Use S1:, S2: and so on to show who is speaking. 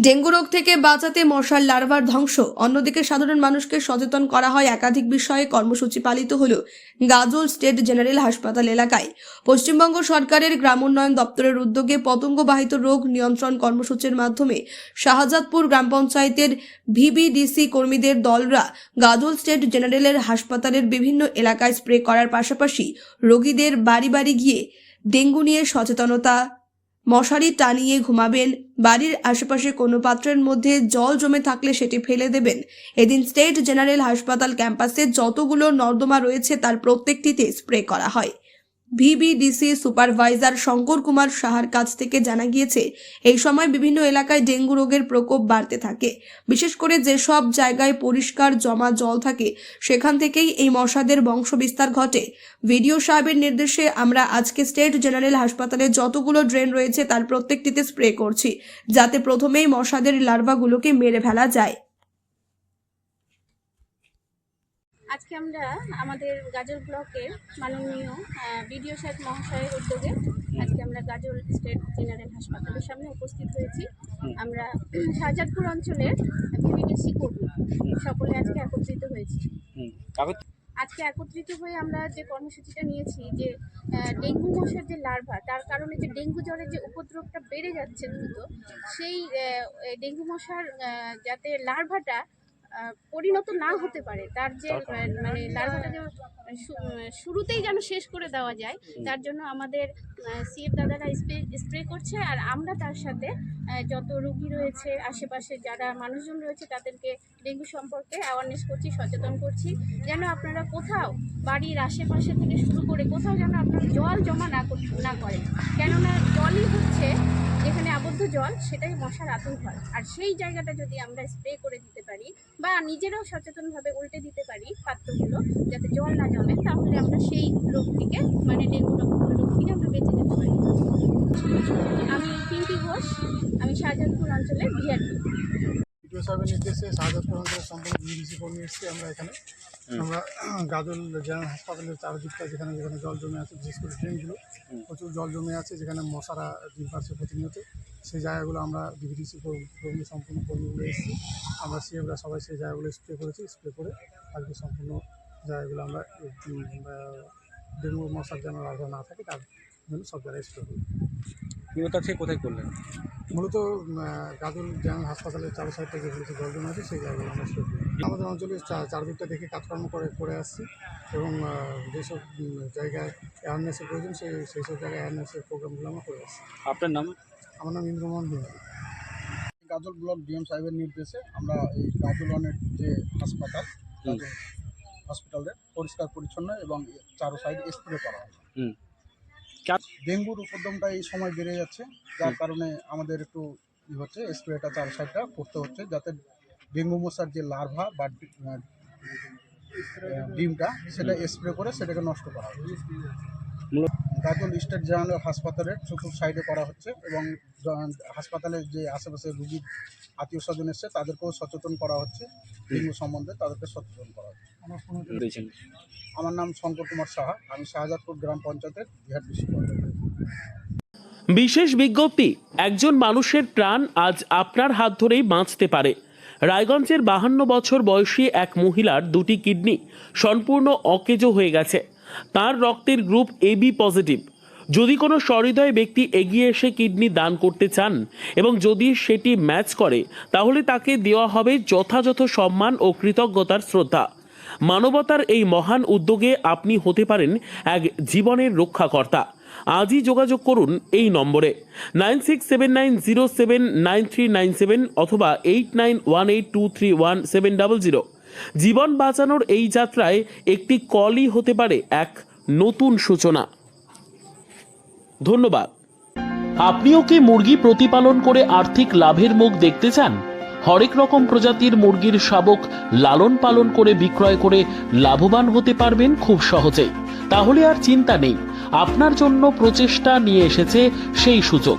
S1: Dengue রোগ থেকে বাঁচাতে মশার লার্ভার ধ্বংস। অন্যদিকে সাধারণ মানুষকে সচেতন করা হয় একাধিক বিষয়ে, কর্মসূচি পালিত হল গাজল স্টেট জেনারেল হাসপাতাল এলাকায়। পশ্চিমবঙ্গ সরকারের গ্রামোন্নয়ন দপ্তরের উদ্যোগে পতঙ্গবাহিত রোগ নিয়ন্ত্রণ কর্মসূচির মাধ্যমে শাহজাদপুর গ্রাম পঞ্চায়েতের ভিবিডিসি কর্মীদের দলরা গাজল স্টেট জেনারেলের হাসপাতালের বিভিন্ন এলাকায় স্প্রে করার পাশাপাশি রোগীদের বাড়ি বাড়ি গিয়ে ডেঙ্গু নিয়ে সচেতনতা মশারি টানিয়ে ঘুমাবেন। বাড়ির আশেপাশে কোনো পাত্রের মধ্যে জল জমে থাকলে সেটি ফেলে দেবেন। এদিন স্টেট জেনারেল হাসপাতাল ক্যাম্পাসে যতগুলো নর্দমা রয়েছে তার প্রত্যেকটিতে স্প্রে করা হয়। ভিবিডিসি সুপারভাইজার শঙ্কর কুমার সাহার কাছ থেকে জানা গিয়েছে, এই সময় বিভিন্ন এলাকায় ডেঙ্গু রোগের প্রকোপ বাড়তে থাকে। বিশেষ করে যেসব জায়গায় পরিষ্কার জমা জল থাকে, সেখান থেকেই এই মশাদের বংশবিস্তার ঘটে। ভিডিও সাহেবের নির্দেশে আমরা আজকে স্টেট জেনারেল হাসপাতালে যতগুলো ড্রেন রয়েছে তার প্রত্যেকটিতে স্প্রে করছি, যাতে প্রথমেই মশাদের লার্ভাগুলোকে মেরে ফেলা যায়।
S2: আজকে আমরা আমাদের গাজল ব্লকের মাননীয় বিডিও সাহেব মহাশয়ের উদ্যোগে আজকে আমরা গাজল স্টেট জেনারেল হাসপাতালের সামনে উপস্থিত হয়েছি। আমরা শাহজাদপুর অঞ্চলের বিবিডিসি কর্মী সকলে আজকে একত্রিত হয়েছি। আজকে একত্রিত হয়ে আমরা যে কর্মসূচিটা নিয়েছি যে ডেঙ্গু মশার যে লার্ভা তার কারণে যে ডেঙ্গু জ্বরের যে উপদ্রবটা বেড়ে যাচ্ছে দ্রুত সেই ডেঙ্গু মশার যাতে লার্ভাটা পরিণত না হতে পারে। তার যে মানে যে শুরুতেই যেন শেষ করে দেওয়া যায় তার জন্য আমাদের সিএফ দাদারা স্প্রে স্প্রে করছে আর আমরা তার সাথে যত রুগী রয়েছে আশেপাশে যারা মানুষজন রয়েছে তাদেরকে ডেঙ্গু সম্পর্কে অ্যাওয়ারনেস করছি সচেতন করছি যেন আপনারা কোথাও বাড়ির আশেপাশে থেকে শুরু করে কোথাও যেন আপনারা জল জমা না কর- না করেন। কেননা জলই হচ্ছে যেখানে আবদ্ধ জল, সেটাই মশার আতঙ্ক হয় আর সেই জায়গাটা যদি আমরা স্প্রে করে দিতে পারি, বা নিজেরাও সচেতনভাবে উল্টে দিতে পারি পাত্রগুলো, যাতে জল না জমে, তাহলে আমরা সেই রোগ থেকে মানে ডেঙ্গু রোগ থেকে আমরা বেঁচে যেতে পারি। আমি পিঙ্কি ঘোষ, আমি শাহজাদপুর অঞ্চলের বিআরপি
S3: বিডিও সাহেবের নির্দেশে শাহজাদপুর অঞ্চলের সম্পূর্ণ বিডিসি কর্মী এসেছি আমরা এখানে। আমরা গাজল জেনারেল হাসপাতালের চারদিকটা যেখানে যেখানে জল জমে আছে বিশেষ করে ট্রেনগুলো প্রচুর জল জমে আছে যেখানে মশারা ডিম পাচ্ছে প্রতিনিয়ত। সেই জায়গাগুলো আমরা বিডিসি কর্মী সম্পূর্ণ কর্মীগুলো এসেছি। আমরা সিএফরা সবাই সেই জায়গাগুলো স্প্রে করেছি স্প্রে করে আজকে সম্পূর্ণ জায়গাগুলো আমরা ডেঙ্গু মশার যেন না থাকে তার জন্য সব জায়গায় স্প্রে করি
S4: নিয়ত আছে কোথায় করলেন?
S3: মূলত গাজল জেনারেল হাসপাতালের চার সাইড থেকে জল জমে আছে সেই জায়গাগুলো আমরা আমাদের অঞ্চলে চা- চারদিকটা দেখে কাজকর্ম করে করে আসছি এবং যেসব জায়গায় অ্যাওয়ারনেসের প্রয়োজন সেই সেই সব জায়গায় অ্যাওয়ারনেসের প্রোগ্রামগুলো আমরা করে আসছি।
S4: আপনার নাম?
S3: আমার নাম ইন্দ্রমোহন
S5: গাজল ব্লক ডিএম সাহেবের নির্দেশে আমরা এই গাজল গাজলনের যে হাসপাতাল গাজল হসপিটালের পরিষ্কার পরিচ্ছন্ন এবং চারো সাইড স্প্রে করা হয় ডেঙ্গুর উপদ্রমটা এই সময় বেড়ে যাচ্ছে যার কারণে আমাদের একটু ই হচ্ছে স্প্রেটা চার সাইডটা করতে হচ্ছে যাতে ডেঙ্গু মশার যে লার্ভা বা ডিমটা সেটা স্প্রে করে সেটাকে নষ্ট করা হয় গাজল স্টেট জেনারেল হাসপাতালের চতুর্থ সাইডে করা হচ্ছে এবং হাসপাতালের যে আশেপাশে রুগীর আত্মীয় স্বজন এসছে তাদেরকেও সচেতন করা হচ্ছে। ডেঙ্গু সম্বন্ধে তাদেরকে সচেতন করা হচ্ছে। আমার নাম শঙ্কর কুমার সাহা। আমি শাহজাদপুর গ্রাম পঞ্চায়েতের বিহার
S6: বিশেষ বিজ্ঞপ্তি একজন মানুষের প্রাণ আজ আপনার হাত ধরেই বাঁচতে পারে। রায়গঞ্জের বাহান্ন বছর বয়সী এক মহিলার দুটি কিডনি সম্পূর্ণ অকেজো হয়ে গেছে। তার রক্তের গ্রুপ এবি পজিটিভ। যদি কোনো সহৃদয় ব্যক্তি এগিয়ে এসে কিডনি দান করতে চান এবং যদি সেটি ম্যাচ করে, তাহলে তাকে দেওয়া হবে যথাযথ সম্মান ও কৃতজ্ঞতার শ্রদ্ধা। মানবতার এই মহান উদ্যোগে আপনি হতে পারেন এক জীবনের রক্ষাকর্তা। আজই যোগাযোগ করুন এই নম্বরে nine six seven nine zero seven nine three nine seven অথবা eight nine one eight two three one seven double zero. জীবন বাঁচানোর এই যাত্রায় একটি কলই হতে পারে এক নতুন সূচনা। ধন্যবাদ। আপনিও কি মুরগি প্রতিপালন করে আর্থিক লাভের মুখ দেখতে চান? হরেক রকম প্রজাতির মুরগির শাবক লালন পালন করে বিক্রয় করে লাভবান হতে পারবেন খুব সহজেই। তাহলে আর চিন্তা নেই। আপনার জন্য প্রচেষ্টা নিয়ে এসেছে সেই সুযোগ।